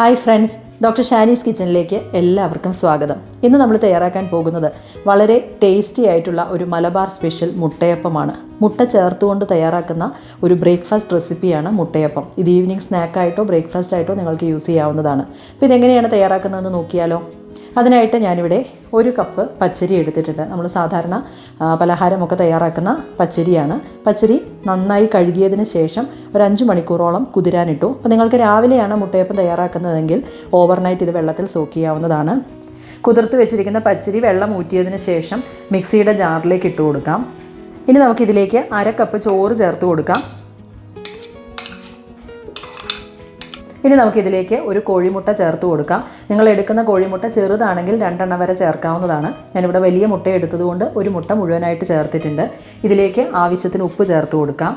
Hi friends doctor Shani's കിച്ചണിലേക്ക് എല്ലാവർക്കും സ്വാഗതം. ഇന്ന് നമ്മൾ തയ്യാറാക്കാൻ പോകുന്നത് വളരെ ടേസ്റ്റി ആയിട്ടുള്ള ഒരു മലബാർ സ്പെഷ്യൽ മുട്ടയപ്പമാണ്. മുട്ട ചേർത്തുകൊണ്ട് തയ്യാറാക്കുന്ന ഒരു ബ്രേക്ക്ഫാസ്റ്റ് റെസിപ്പിയാണ് മുട്ടയപ്പം. ഇത് ഈവനിങ് സ്നാക്കായിട്ടോ ബ്രേക്ക്ഫാസ്റ്റ് ആയിട്ടോ നിങ്ങൾക്ക് യൂസ് ചെയ്യാവുന്നതാണ്. അപ്പോൾ ഇതെങ്ങനെയാണ് തയ്യാറാക്കുന്നതെന്ന് നോക്കിയാലോ? അതിനായിട്ട് ഞാനിവിടെ ഒരു കപ്പ് പച്ചരി എടുത്തിട്ടുണ്ട്. നമ്മൾ സാധാരണ പലഹാരമൊക്കെ തയ്യാറാക്കുന്ന പച്ചരിയാണ്. പച്ചരി നന്നായി കഴുകിയതിന് ശേഷം ഒരു അഞ്ച് മണിക്കൂറോളം കുതിരാനിട്ടു. അപ്പോൾ നിങ്ങൾക്ക് രാവിലെയാണ് മുട്ടയപ്പം തയ്യാറാക്കുന്നതെങ്കിൽ ഓവർനൈറ്റ് ഇത് വെള്ളത്തിൽ സോക്ക് ചെയ്യാവുന്നതാണ്. കുതിർത്ത് വെച്ചിരിക്കുന്ന പച്ചരി വെള്ളം ഊറ്റിയതിന് ശേഷം മിക്സിയുടെ ജാറിലേക്ക് ഇട്ട് കൊടുക്കാം. ഇനി നമുക്കിതിലേക്ക് അര കപ്പ് ചോറ് ചേർത്ത് കൊടുക്കാം. ഇനി നമുക്കിതിലേക്ക് ഒരു കോഴിമുട്ട ചേർത്ത് കൊടുക്കാം. നിങ്ങൾ എടുക്കുന്ന കോഴിമുട്ട ചെറുതാണെങ്കിൽ രണ്ടെണ്ണം വരെ ചേർക്കാവുന്നതാണ്. ഞാനിവിടെ വലിയ മുട്ട എടുത്തതുകൊണ്ട് ഒരു മുട്ട മുഴുവനായിട്ട് ചേർത്തിട്ടുണ്ട്. ഇതിലേക്ക് ആവശ്യത്തിന് ഉപ്പ് ചേർത്ത് കൊടുക്കാം.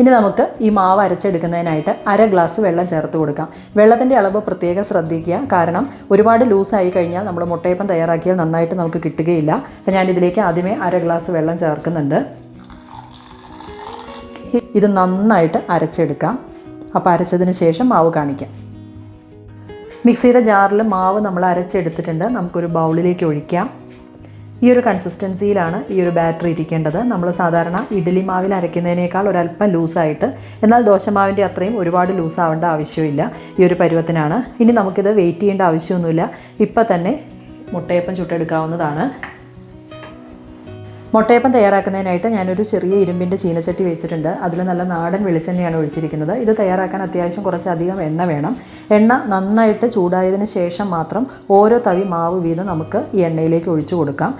ഇനി നമുക്ക് ഈ മാവ് അരച്ചെടുക്കുന്നതിനായിട്ട് അര ഗ്ലാസ് വെള്ളം ചേർത്ത് കൊടുക്കാം. വെള്ളത്തിന്റെ അളവ് പ്രത്യേകം ശ്രദ്ധിക്കുക. കാരണം ഒരുപാട് ലൂസായി കഴിഞ്ഞാൽ നമ്മൾ മുട്ടയപ്പം തയ്യാറാക്കിയാൽ നന്നായിട്ട് നമുക്ക് കിട്ടുകയില്ല. അപ്പോൾ ഞാനിതിലേക്ക് ആദ്യമേ അര ഗ്ലാസ് വെള്ളം ചേർക്കുന്നുണ്ട്. ഇത് നന്നായിട്ട് അരച്ചെടുക്കാം. അപ്പോൾ അരച്ചതിന് ശേഷം മാവ് കാണിക്കാം. മിക്സിയുടെ ജാറിൽ മാവ് നമ്മൾ അരച്ചെടുത്തിട്ടുണ്ട്. നമുക്കൊരു ബൗളിലേക്ക് ഒഴിക്കാം. ഈ ഒരു കൺസിസ്റ്റൻസിയിലാണ് ഈ ഒരു ബാറ്ററി ഇരിക്കേണ്ടത്. നമ്മൾ സാധാരണ ഇഡ്ഡലി മാവിൽ അരയ്ക്കുന്നതിനേക്കാൾ ഒരല്പം ലൂസായിട്ട് എന്നാൽ ദോശമാവിന്റെ അത്രയും ഒരുപാട് ലൂസാവേണ്ട ആവശ്യമില്ല. ഈ ഒരു പരുവത്തിനാണ്. ഇനി നമുക്കിത് വെയിറ്റ് ചെയ്യേണ്ട ആവശ്യമൊന്നുമില്ല. ഇപ്പം തന്നെ മുട്ടയപ്പം ചുട്ടെടുക്കാവുന്നതാണ്. മുട്ടയപ്പം തയ്യാറാക്കുന്നതിനായിട്ട് ഞാനൊരു ചെറിയ ഇരുമ്പിന്റെ ചീനച്ചട്ടി വെച്ചിട്ടുണ്ട്. അതിൽ നല്ല നാടൻ വെളിച്ചെണ്ണയാണ് ഒഴിച്ചിരിക്കുന്നത്. ഇത് തയ്യാറാക്കാൻ അത്യാവശ്യം കുറച്ചധികം എണ്ണ വേണം. എണ്ണ നന്നായിട്ട് ചൂടായതിന് ശേഷം മാത്രം ഓരോ തവി മാവ് വീതം നമുക്ക് ഈ എണ്ണയിലേക്ക് ഒഴിച്ചു കൊടുക്കാം.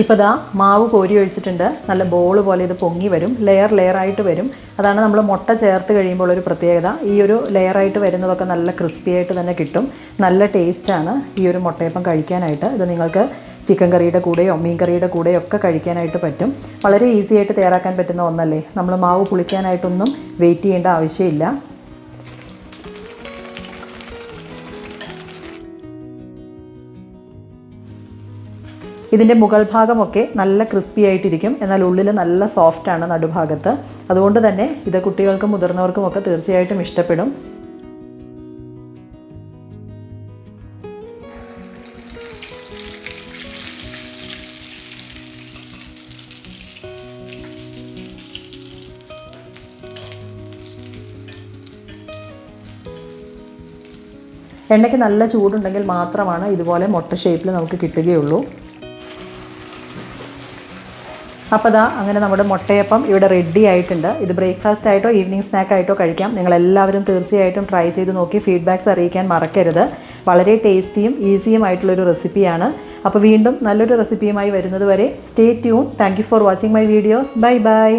ഇപ്പോൾ ദാ മാവ് കോരി ഒഴിച്ചിട്ടുണ്ട്. നല്ല ബോൾ പോലെ ഇത് പൊങ്ങി വരും. ലെയർ ലെയർ ആയിട്ട് വരും. അതാണ് നമ്മൾ മുട്ട ചേർത്ത് കഴിയുമ്പോൾ ഒരു പ്രത്യേകത. ഈ ഒരു ലെയർ ആയിട്ട് വരുന്നതൊക്കെ നല്ല ക്രിസ്പി ആയിട്ട് തന്നെ കിട്ടും. നല്ല ടേസ്റ്റാണ് ഈ ഒരു മുട്ടയപ്പം കഴിക്കാനായിട്ട്. ഇത് നിങ്ങൾക്ക് ചിക്കൻ കറിയുടെ കൂടെയോ മീൻ കറിയുടെ കൂടെയോ ഒക്കെ കഴിക്കാനായിട്ട് പറ്റും. വളരെ ഈസി ആയിട്ട് തയ്യാറാക്കാൻ പറ്റുന്ന ഒന്നല്ലേ? നമ്മൾ മാവ് പുളിക്കാനായിട്ടൊന്നും വെയിറ്റ് ചെയ്യേണ്ട ആവശ്യമില്ല. ഇതിന്റെ മുകൾ ഭാഗമൊക്കെ നല്ല ക്രിസ്പി ആയിട്ടിരിക്കും. എന്നാൽ ഉള്ളിൽ നല്ല സോഫ്റ്റാണ് നടുഭാഗത്ത്. അതുകൊണ്ട് തന്നെ ഇത് കുട്ടികൾക്കും മുതിർന്നവർക്കും ഒക്കെ തീർച്ചയായിട്ടും ഇഷ്ടപ്പെടും. എണ്ണയ്ക്ക് നല്ല ചൂടുണ്ടെങ്കിൽ മാത്രമാണ് ഇതുപോലെ മുട്ട ഷേപ്പിൽ നമുക്ക് കിട്ടുകയുള്ളൂ. അപ്പോൾ ദാ അങ്ങനെ നമ്മുടെ മുട്ടയപ്പം ഇവിടെ റെഡി ആയിട്ടുണ്ട്. ഇത് ബ്രേക്ക്ഫാസ്റ്റ് ആയിട്ടോ ഈവനിങ് സ്നാക്ക് ആയിട്ടോ കഴിക്കാം. നിങ്ങൾ എല്ലാവരും തീർച്ചയായിട്ടും ട്രൈ ചെയ്ത് നോക്കി ഫീഡ്ബാക്ക്സ് അറിയിക്കാൻ മറക്കരുത്. വളരെ ടേസ്റ്റിയും ഈസിയും ആയിട്ടുള്ളൊരു റെസിപ്പിയാണ് അപ്പോൾ വീണ്ടും നല്ലൊരു റെസിപ്പിയുമായി വരുന്നത് വരെ stay tune thank you for watching my videos bye bye